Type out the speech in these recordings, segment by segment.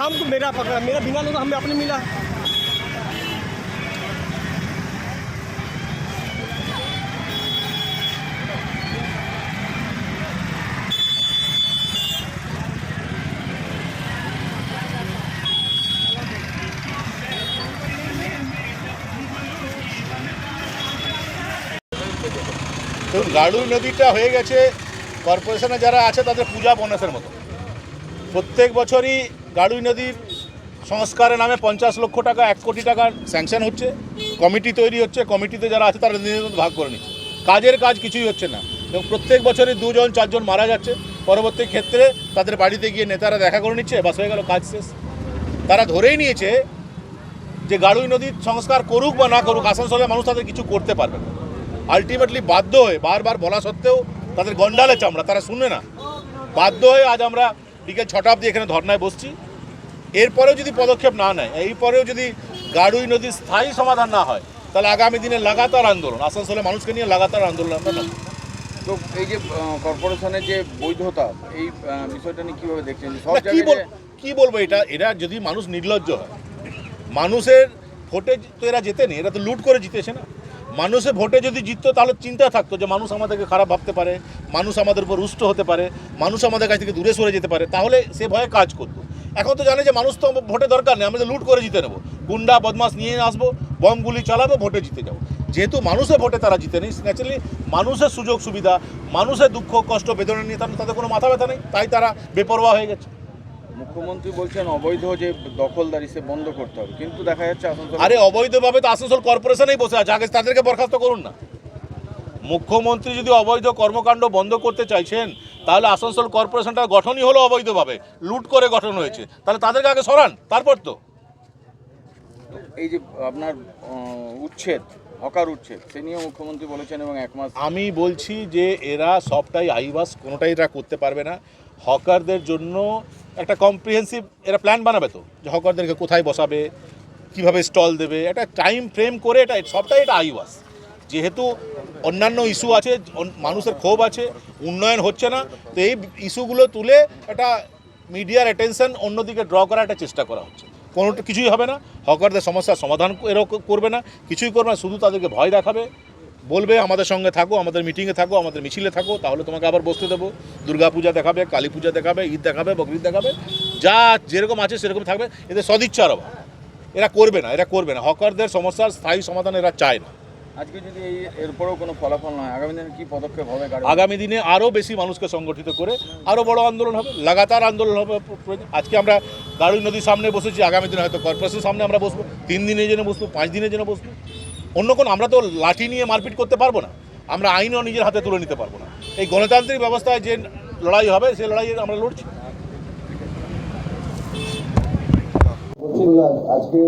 हमको मेरा पकड़ा मेरा बिना लोग हमें अपने मिला দেখুন গাড়ুই নদীটা হয়ে গেছে কর্পোরেশনে যারা আছে তাদের পূজা বোনাসের মতো প্রত্যেক বছরই গাড়ুই নদীর সংস্কারের নামে পঞ্চাশ লক্ষ টাকা, এক কোটি টাকার স্যাংশন হচ্ছে। কমিটি তৈরি হচ্ছে, কমিটিতে যারা আছে তারা নিজেদের ভাগ করে নিচ্ছে। কাজের কাজ কিছুই হচ্ছে না। এবং প্রত্যেক বছরই দুজন, চারজন মারা যাচ্ছে। পরবর্তী ক্ষেত্রে তাদের বাড়িতে গিয়ে নেতারা দেখা করে নিচ্ছে, বাস হয়ে গেল, কাজ শেষ। তারা ধরেই নিয়েছে যে গাড়ুই নদীর সংস্কার করুক বা না করুক, আসানসোলের মানুষ তাদের কিছু করতে পারবে না। আলটিমেটলি বাধ্য হয়ে, বারবার বলা সত্ত্বেও তাদের গন্ডালে চামড়া, তারা শুনে না। বাধ্য হয়ে আজ আমরা বিকেল ছটা অবধি এখানে ধর্নায় বসছি। এরপরেও যদি পদক্ষেপ না নেয় এরপরেও যদি গাড়ুই নদীর স্থায়ী সমাধান না হয় তাহলে আগামী দিনে লাগাতার আন্দোলন আসানসোলের মানুষকে নিয়ে লাগাতার আন্দোলন আমরা। তো এই যে কর্পোরেশনের যে বৈধতা এই বিষয়টা নিয়ে কীভাবে দেখছেন? কি বল কি বলব এটা? এরা যদি মানুষ নির্লজ্জ হয় মানুষের ভোটে তো এরা জেতেনি এরা তো লুট করে জিতেছে না। মানুষের ভোটে যদি জিততো, তাহলে চিন্তা থাকতো যে মানুষ আমাদেরকে খারাপ ভাবতে পারে, মানুষ আমাদের উপর রুষ্ট হতে পারে, মানুষ আমাদের কাছ থেকে দূরে সরে যেতে পারে, তাহলে সে ভয়ে কাজ করতো। এখন তো জানে যে মানুষ তো ভোটে দরকার নেই আমাদের লুট করে জিতে নেব। গুন্ডা বদমাস নিয়ে আসব, বম গুলি চালাবো, ভোটে জিতে যাব। যেহেতু মানুষের ভোটে তারা জিতে নেই ন্যাচারালি মানুষের সুযোগ সুবিধা, মানুষের দুঃখ, কষ্ট, বেদনা নিয়ে তাদের কোনো মাথা ব্যথা নেই, তাই তারা বেপরোয়া হয়ে গেছে। মুখ্যমন্ত্রী বলছেন অবৈধ যে দখলদারি সে বন্ধ করতে হবে। কিন্তু দেখা যাচ্ছে আসানসোল আরে অবৈধভাবে তো আসানসোল কর্পোরেশনেই বসে আছে আগে তাদেরকে বরখাস্ত করুন না। মুখ্যমন্ত্রী যদি অবৈধ কর্মকাণ্ড বন্ধ করতে চাইছেন তাহলে আসানসোল কর্পোরেশনটা গঠনই হলো অবৈধভাবে। লুট করে গঠন হয়েছে। তাহলে তাদেরকে আগে সরান তারপর তো। এই যে আপনার উচ্ছেদ হকার উচ্ছেদ সে নিয়েও মুখ্যমন্ত্রী বলেছেন এবং এক মাস আমি বলছি যে এরা সবটাই আইবাস কোনোটাই এরা করতে পারবে না। হকারদের জন্য একটা কম্প্রিহেন্সিভ এরা প্ল্যান বানাবে তো, যে হকারদেরকে কোথায় বসাবে, কীভাবে স্টল দেবে, একটা টাইম ফ্রেম করে এটা, সবটাই এটা আইবাস যেহেতু অন্যান্য ইস্যু আছে মানুষের ক্ষোভ আছে, উন্নয়ন হচ্ছে না, তো এই ইস্যুগুলো তুলে একটা মিডিয়ার অ্যাটেনশন অন্যদিকে ড্র করার একটা চেষ্টা করা হচ্ছে। কোনোটা কিছুই হবে না হকারদের সমস্যার সমাধান এরকম করবে না, কিছুই করবে না, শুধু তাদেরকে ভয় দেখাবে বলবে আমাদের সঙ্গে থাকো আমাদের মিটিংয়ে থাকো আমাদের মিছিলে থাকো তাহলে তোমাকে আবার বসতে দেবো। দুর্গাপূজা দেখাবে কালী পূজা দেখাবে ঈদ দেখাবে বকরিদ দেখাবে যা যেরকম আছে সেরকম থাকবে। এদের সদিচ্ছার অভাব। এরা করবে না এরা করবে না। হকারদের সমস্যার স্থায়ী সমাধান এরা চায় না। আজকে যদি এরপরেও কোনো ফলাফল নয় আগামী দিনে কি পদক্ষেপ হবে আগামী দিনে আরও বেশি মানুষকে সংগঠিত করে আরও বড় আন্দোলন হবে লাগাতার আন্দোলন হবে। আজকে আমরা গাড়ুই নদীর সামনে বসেছি আগামী দিনে হয়তো কর্পোরেশনের সামনে আমরা বসবো তিন দিনের জন্য বসবো পাঁচ দিনের জন্য বসবো। অন্য কোনো আমরা তো লাঠি নিয়ে মারপিট করতে পারব না। আমরা আইনও নিজের হাতে তুলে নিতে পারব না। এই গণতান্ত্রিক ব্যবস্থায় যে লড়াই হবে সেই লড়াই আমরা লড়ছি। আজকে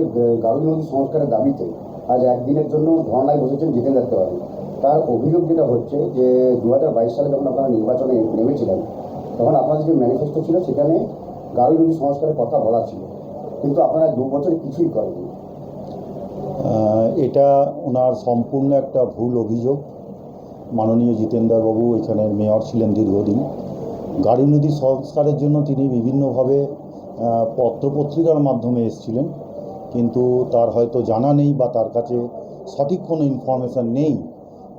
গাড়ি সংস্কারের দাবিতে আজ একদিনের জন্য ধর্নায় বসেছেন জিতেন্দ্র তেওয়ারি তার অভিযোগ যেটা হচ্ছে যে দু হাজার বাইশ সালে যখন আপনারা নির্বাচনে নেমেছিলেন তখন আপনাদের যে ম্যানিফেস্টো ছিল সেখানে গাড়ি সংস্কারের কথা বলা ছিল। কিন্তু আপনারা দু বছর কিছুই করেননি। আহ, এটা ওনার সম্পূর্ণ একটা ভুল অভিযোগ। মাননীয় জিতেন্দ্রবাবু এখানের মেয়র ছিলেন দীর্ঘদিন। গাড়ি নদী সংস্কারের জন্য তিনি বিভিন্নভাবে পত্রপত্রিকার মাধ্যমে এসেছিলেন। কিন্তু তার হয়তো জানা নেই বা তার কাছে সঠিক কোনো ইনফরমেশান নেই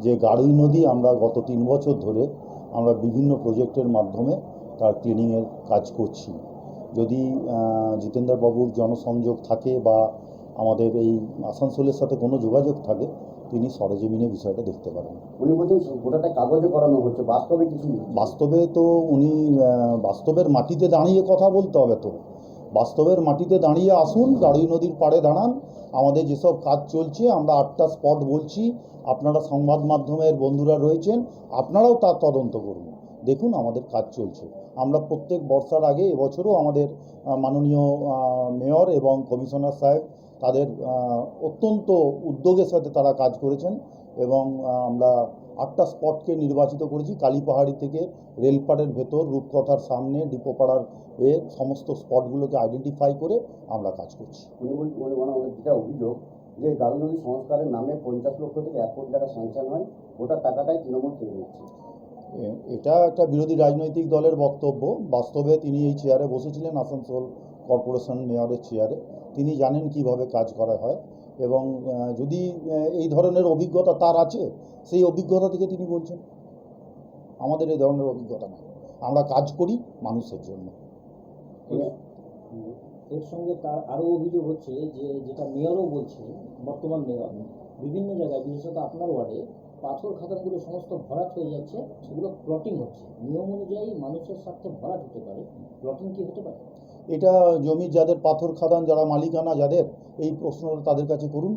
যে গাড়ুই নদী আমরা গত তিন বছর ধরে আমরা বিভিন্ন প্রজেক্টের মাধ্যমে তার ক্লিনিংয়ের কাজ করছি। যদি জিতেন্দ্রবাবুর জনসংযোগ থাকে বা আমাদের এই আসানসোলের সাথে কোনো যোগাযোগ থাকে তিনি সরেজমিনে বিষয়টা দেখতে পারেন। উনি বলছেন গোটাটা কাগজে করানো হচ্ছে বাস্তবে নেই। বাস্তবে তো উনি বাস্তবের মাটিতে দাঁড়িয়ে কথা বলতে হবে তো। বাস্তবের মাটিতে দাঁড়িয়ে আসুন গাড়ি নদীর পাড়ে দাঁড়ান। আমাদের যেসব কাজ চলছে আমরা আটটা স্পট বলছি আপনারা সংবাদ মাধ্যমের বন্ধুরা রয়েছেন আপনারাও তার তদন্ত করুন। দেখুন আমাদের কাজ চলছে। আমরা প্রত্যেক বর্ষার আগে এবছরও আমাদের মাননীয় মেয়র এবং কমিশনার সাহেব তাদের অত্যন্ত উদ্যোগের সাথে তারা কাজ করেছেন এবং আমরা আটটা স্পটকে নির্বাচিত করেছি। কালীপাহাড়ি থেকে রেলপাড়ের ভেতর রূপকথার সামনে ডিপোপাড়ার এ সমস্ত স্পটগুলোকে আইডেন্টিফাই করে আমরা কাজ করছি। মানে যেটা অভিযোগ যে নদী সংস্কারের নামে পঞ্চাশ লক্ষ থেকে এক কোটি টাকা স্যাংশন হয় ওটা টাকাটাই তৃণমূল খেয়ে নিচ্ছে। এটা একটা বিরোধী রাজনৈতিক দলের বক্তব্য। বাস্তবে তিনি এই চেয়ারে বসেছিলেন আসানসোল কর্পোরেশন মেয়রের চেয়ারে তিনি জানেন কীভাবে কাজ করা হয় এবং যদি এই ধরনের অভিজ্ঞতা তার আছে, সেই অভিজ্ঞতা থেকে তিনি বলছেন। আমাদের এই ধরনের অভিজ্ঞতা নেই। আমরা কাজ করি মানুষের জন্য। এর সঙ্গে তার আরও অভিযোগ হচ্ছে যে, যেটা মেয়রও বলছে বর্তমান মেয়র, বিভিন্ন জায়গায়, বিশেষত আপনার ওয়ার্ডে, পাথর খাদানগুলো সমস্ত ভরাট হয়ে যাচ্ছে, সেগুলো প্লটিং হচ্ছে। নিয়ম অনুযায়ী মানুষের স্বার্থে ভরাট হতে পারে। প্লটিং কি হতে পারে? এটা জমির যাদের পাথর খাদান যারা মালিকানা যাদের এই প্রশ্ন তাদের কাছে করুন।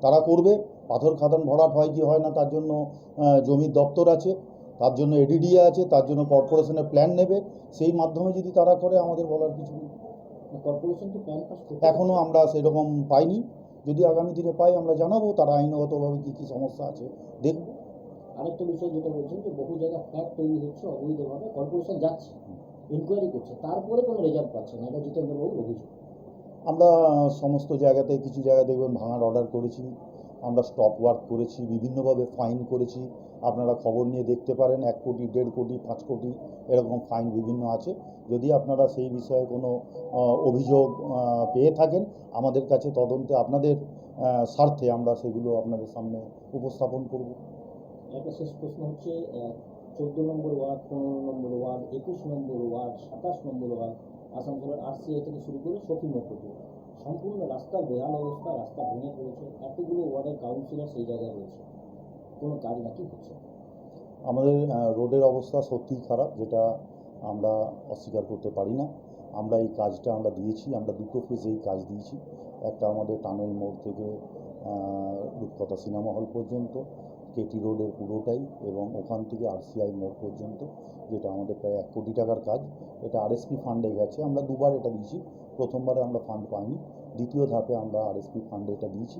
তারা করবে। পাথর খাদান ভরাট হয় কি হয় না তার জন্য জমির দপ্তর আছে তার জন্য এডিডিএ আছে তার জন্য কর্পোরেশনের প্ল্যান নেবে। সেই মাধ্যমে যদি তারা করে আমাদের বলার কিছু নেই। কর্পোরেশন কি প্ল্যান এখনও আমরা সেরকম পাইনি। যদি আগামী দিনে পাই আমরা জানাব তারা আইনগতভাবে কী কী সমস্যা আছে। দেখব। আরেকটা বিষয় যেটা বলছেন যে বহু জায়গায় ফ্ল্যাট তৈরি হচ্ছে অবৈধভাবে কর্পোরেশন যাচ্ছে। ইনকোয়ারি করছে তারপরে কোনো রেজাল্ট পাচ্ছে না এটা জিতেন্দ্রবাবুর অভিযোগ। আমরা সমস্ত জায়গাতে কিছু জায়গা দেখবেন ভাঙার অর্ডার করেছি আমরা স্টপ ওয়ার্ক করেছি বিভিন্নভাবে ফাইন করেছি। আপনারা খবর নিয়ে দেখতে পারেন এক কোটি দেড় কোটি পাঁচ কোটি এরকম ফাইন বিভিন্ন আছে। যদি আপনারা সেই বিষয়ে কোনো অভিযোগ পেয়ে থাকেন আমাদের কাছে তদন্তে আপনাদের স্বার্থে আমরা সেগুলো আপনাদের সামনে উপস্থাপন করব। একটা শেষ প্রশ্ন হচ্ছে চোদ্দ নম্বর ওয়ার্ড, পনেরো নম্বর ওয়ার্ড, একুশ নম্বর ওয়ার্ড, সাতাশ নম্বর ওয়ার্ড, আসানসোলের আরসিআই থেকে শুরু করে শপিং পর্যন্ত সম্পূর্ণ রাস্তার বেহাল অবস্থা, রাস্তা ভেঙে পড়েছে, এতগুলো ওয়ার্ডের কাউন্সিলর সেই জায়গায় রয়েছে। কোনো কাজ নাকি হচ্ছে? আমাদের রোডের অবস্থা সত্যিই খারাপ, যেটা আমরা অস্বীকার করতে পারি না। আমরা এই কাজটা আমরা দিয়েছি, আমরা দুটো ফেজে এই কাজ দিয়েছি। একটা আমাদের টানেল মোড় থেকে রূপকথা সিনেমা হল পর্যন্ত কেটি রোডের পুরোটাই এবং ওখান থেকে আরসিআই মোড় পর্যন্ত, যেটা আমাদের প্রায় এক কোটি টাকার কাজ, এটা আরএসপি ফান্ডে গেছে। আমরা দুবার এটা দিয়েছি। প্রথমবারে আমরা ফান্ড পাইনি। দ্বিতীয় ধাপে আমরা আরএসপি ফান্ডে এটা দিয়েছি।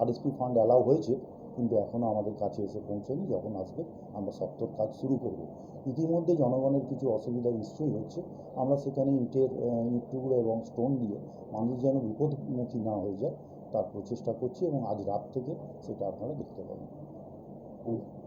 আরএসপি ফান্ড অ্যালাউ হয়েছে, কিন্তু এখনও আমাদের কাছে এসে পৌঁছয়নি যখন আসবে, আমরা সপ্তর কাজ শুরু করব। ইতিমধ্যে জনগণের কিছু অসুবিধা নিশ্চয়ই হচ্ছে। আমরা সেখানে ইটের ইট এবং স্টোন দিয়ে মানুষ যেন বিপদমুখী না হয়ে যায়, তার প্রচেষ্টা করছি এবং আজ রাত থেকে সেটা আপনারা দেখতে পাবেন। Ooh.